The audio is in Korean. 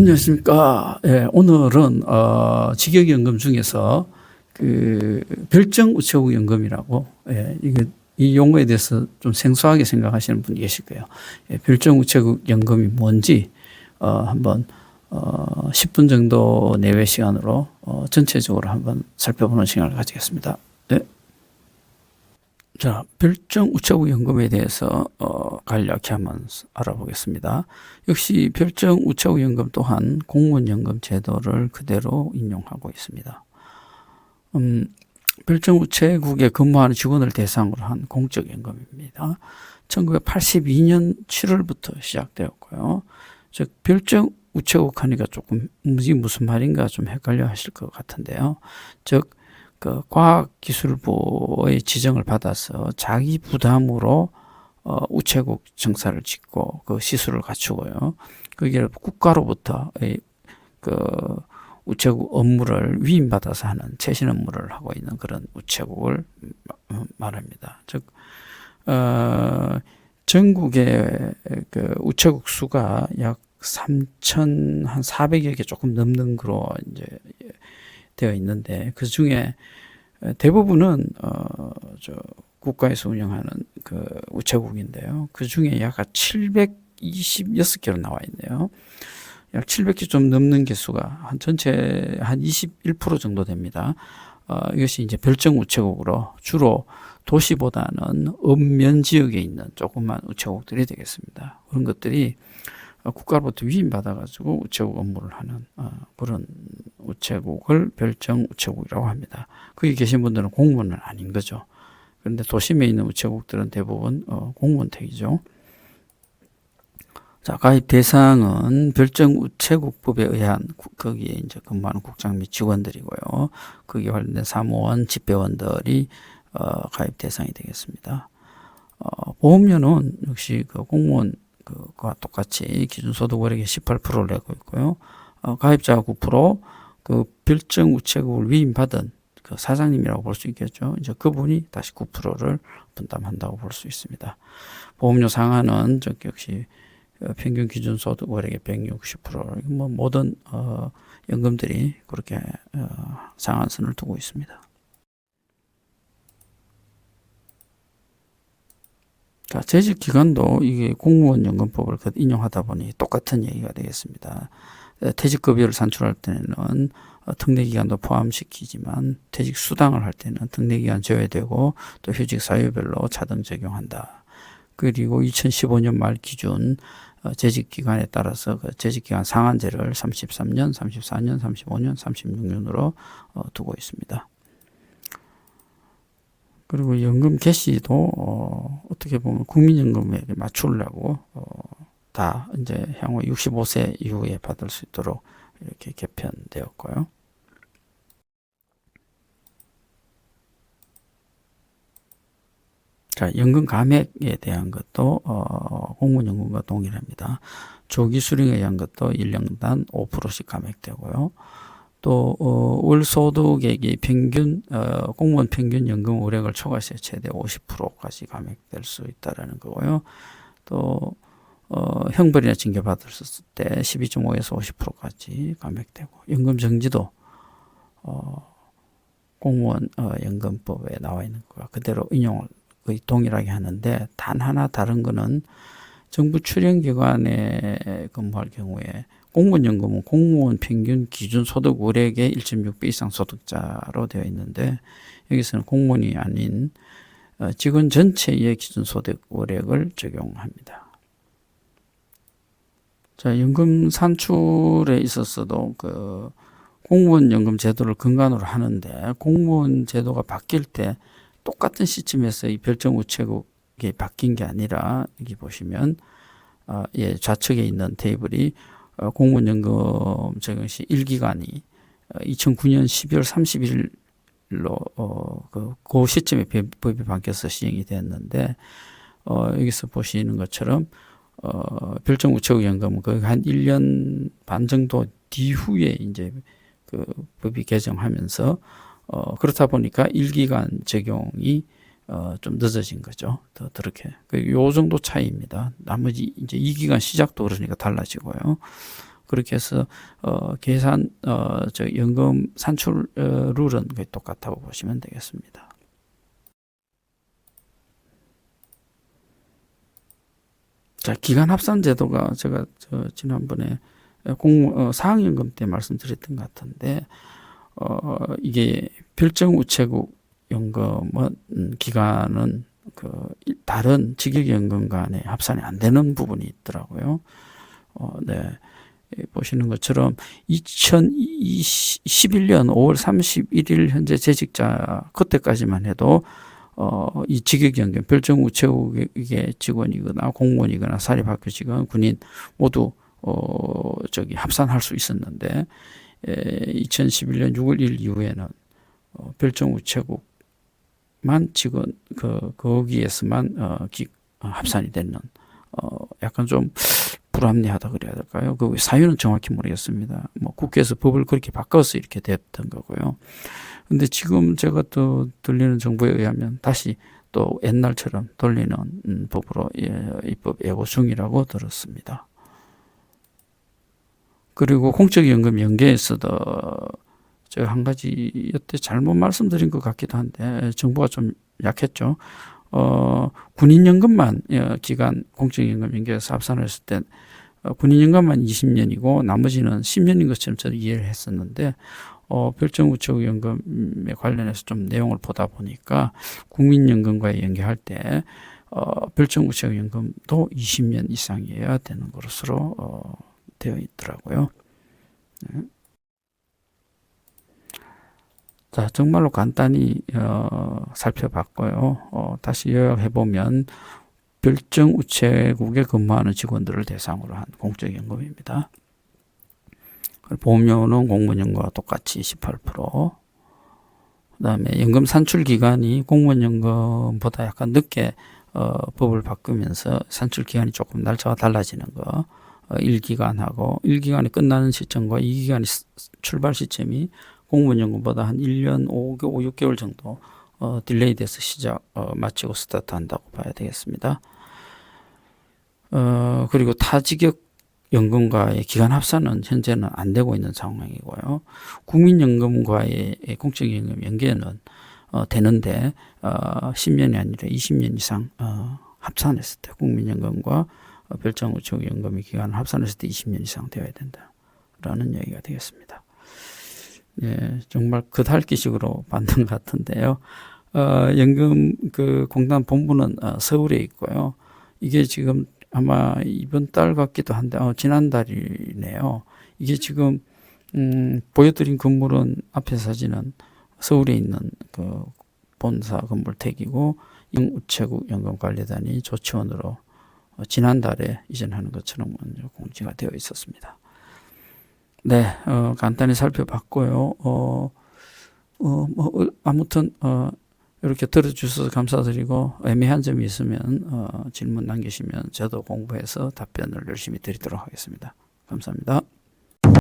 안녕하십니까. 예, 오늘은 어, 직역연금 중에서 그 별정 우체국 연금이라고 예, 이게 이 용어에 대해서 좀 생소하게 생각하시는 분이 계실 거예요. 예, 별정 우체국 연금이 뭔지 어, 한번 어, 10분 정도 내외 시간으로 어, 전체적으로 한번 살펴보는 시간을 가지겠습니다. 네. 자, 별정 우체국 연금에 대해서 어, 간략히 한번 알아보겠습니다. 역시 별정 우체국 연금 또한 공무원 연금 제도를 그대로 인용하고 있습니다. 음, 별정 우체국에 근무하는 직원을 대상으로 한 공적 연금입니다. 1982년 7월부터 시작되었고요. 즉 별정 우체국 하니까 조금 무슨 말인가 좀 헷갈려 하실 것 같은데요. 즉 그 과학기술부의 지정을 받아서 자기 부담으로 어, 우체국 정사를 짓고 그 시술을 갖추고요. 그게 국가로부터 이, 그 우체국 업무를 위임받아서 하는 최신 업무를 하고 있는 그런 우체국을 마- 말합니다. 즉, 어, 전국의 그 우체국 수가 약 3천 한 400여 개 조금 넘는 거로 이제 되어 있는데 그 중에 대부분은 어 저 국가에서 운영하는 그 우체국인데요. 그 중에 약 726개로 나와 있네요. 약 700개 좀 넘는 개수가 한 전체 한 21% 정도 됩니다. 어, 이것이 이제 별정 우체국으로 주로 도시보다는 읍면 지역에 있는 조그만 우체국들이 되겠습니다. 그런 것들이 어, 국가로부터 위임받아가지고 우체국 업무를 하는 어, 그런 우체국을 별정 우체국이라고 합니다. 거기 계신 분들은 공무원은 아닌 거죠. 그런데 도심에 있는 우체국들은 대부분 어, 공무원택이죠. 자, 가입 대상은 별정 우체국법에 의한 구- 거기에 이제 근무하는 국장 및 직원들이고요. 거기에 관련된 사무원, 집배원들이 어, 가입 대상이 되겠습니다. 어, 보험료는 역시 그 공무원 그와 똑같이 기준소득 월액의 18%를 내고 있고요. 어, 가입자가 9%, 그 별정 우체국을 위임받은 그 사장님이라고 볼 수 있겠죠. 이제 그분이 다시 9%를 분담한다고 볼 수 있습니다. 보험료 상한은 저 역시 어, 평균 기준 소득 월액의 160%. 뭐 모든 어, 연금들이 그렇게 어, 상한선을 두고 있습니다. 자, 재직 기간도 이게 공무원 연금법을 그 인용하다 보니 똑같은 얘기가 되겠습니다. 에, 퇴직급여를 산출할 때는 어, 특례 기간도 포함시키지만 퇴직 수당을 할 때는 특례 기간 제외되고 또 휴직 사유별로 차등 적용한다. 그리고 2015년 말 기준 어, 재직 기간에 따라서 그 재직 기간 상한제를 33년, 34년, 35년, 36년으로 어, 두고 있습니다. 그리고 연금 개시도 어, 어떻게 보면 국민연금에 맞추려고 어, 다 이제 향후 65세 이후에 받을 수 있도록 이렇게 개편되었고요. 자, 연금 감액에 대한 것도 어, 공무연금과 동일합니다. 조기 수령에 의한 것도 1년당 5%씩 감액되고요. 또 어, 월 소득액이 평균 어, 공무원 평균 연금 월액을 초과시에 최대 50%까지 감액될 수 있다라는 거고요. 또 어, 형벌이나 징계 받았을 때 12.5에서 50%까지 감액되고 연금 정지도 어, 공무원 어, 연금법에 나와 있는 거와 그대로 인용을 거의 동일하게 하는데 단 하나 다른 거는 정부 출연기관에 근무할 경우에 공무원 연금은 공무원 평균 기준 소득 월액의 1.6배 이상 소득자로 되어 있는데 여기서는 공무원이 아닌 어, 직원 전체의 기준 소득 월액을 적용합니다. 자, 연금 산출에 있어서도 그 공무원 연금 제도를 근간으로 하는데 공무원 제도가 바뀔 때 똑같은 시점에서 이 별정 우체국 이 바뀐 게 아니라 여기 보시면 어, 예, 좌측에 있는 테이블이 어, 공무원 연금 적용 시 1기간이 어, 2009년 12월 31일로 어, 그, 그 시점에 법- 법이 바뀌어서 시행이 됐는데 어, 여기서 보시는 것처럼 어, 별정 우체국 연금은 거의 한 1년 반 정도 뒤후에 이제 그 법이 개정하면서 어, 그렇다 보니까 1기간 적용이 어, 좀 늦어진 거죠. 더 그렇게. 그요 정도 차이입니다. 나머지 이제 2기간 시작도 그러니까 달라지고요. 그렇게 해서 어, 계산 어, 저 연금 산출 어, 룰은 거의 똑같다고 보시면 되겠습니다. 자, 기간 합산 제도가 제가 저 지난번에 공 어, 사학연금 때 말씀드렸던 것 같은데 어, 이게 별정 우체국 연금은 음, 기간은 그 이- 다른 직역연금 간에 합산이 안 되는 부분이 있더라고요. 어, 네. 예, 보시는 것처럼 2021년 5월 31일 현재 재직자 그때까지만 해도 어, 이 직역연금 별정 우체국의 직원이거나 공무원이거나 사립학교 직원 군인 모두 어, 저기 합산할 수 있었는데 에, 2011년 6월 1일 이후에는 어, 별정 우체국 만 직원 그 거기에서만 어, 기, 어, 합산이 되는 어, 약간 좀 불합리하다 그래야 될까요? 그 사유는 정확히 모르겠습니다. 뭐 국회에서 법을 그렇게 바꿔서 이렇게 됐던 거고요. 근데 지금 제가 또 들리는 정보에 의하면 다시 또 옛날처럼 돌리는 음, 법으로 예, 입법 예고 중이라고 들었습니다. 그리고 공적연금 연계에서도 제가 한 가지 여태 잘못 말씀드린 것 같기도 한데 정보가 좀 약했죠. 어, 군인연금만 어, 기간 공적연금 연계해서 합산을 했을 때 어, 군인연금만 20년이고 나머지는 10년인 것처럼 저도 이해를 했었는데 어, 별정우체국연금에 관련해서 좀 내용을 보다 보니까 국민연금과 연계할 때 어, 별정우체국연금도 20년 이상이어야 되는 것으로 어, 되어 있더라고요. 네. 자, 정말로 간단히 어, 살펴봤고요. 어, 다시 요약해 보면 별정 우체국에 근무하는 직원들을 대상으로 한 공적 연금입니다. 보험료는 공무원연금과 똑같이 18%. 그 다음에 연금 산출 기간이 공무원연금보다 약간 늦게 어, 법을 바꾸면서 산출 기간이 조금 날짜가 달라지는 거. 어, 1기간하고 1기간이 끝나는 시점과 2기간이 출발 시점이 공무원 연금보다 한 1년 5, 5 6개월 정도 어, 딜레이 돼서 시작 어, 마치고 스타트 한다고 봐야 되겠습니다. 어, 그리고 타직역 연금과의 기간 합산은 현재는 안 되고 있는 상황이고요. 국민연금과의 공적연금 연계는 어, 되는데 어, 10년이 아니라 20년 이상 어, 합산했을 때 국민연금과 어, 별장우체국연금의 기간을 합산했을 때 20년 이상 되어야 된다라는 얘기가 되겠습니다. 예, 정말 그달기식으로 만든 것 같은데요. 어, 연금 그 공단 본부는 어, 서울에 있고요. 이게 지금 아마 이번 달 같기도 한데 어, 지난달이네요. 이게 지금 음, 보여드린 건물은 앞에 사진은 서울에 있는 그 본사 건물 택이고 우체국 연금관리단이 조치원으로 어, 지난달에 이전하는 것처럼 공지가 되어 있었습니다. 네, 어, 간단히 살펴봤고요. 어, 어, 뭐, 아무튼, 어, 이렇게 들어주셔서 감사드리고, 애매한 점이 있으면, 어, 질문 남기시면 저도 공부해서 답변을 열심히 드리도록 하겠습니다. 감사합니다.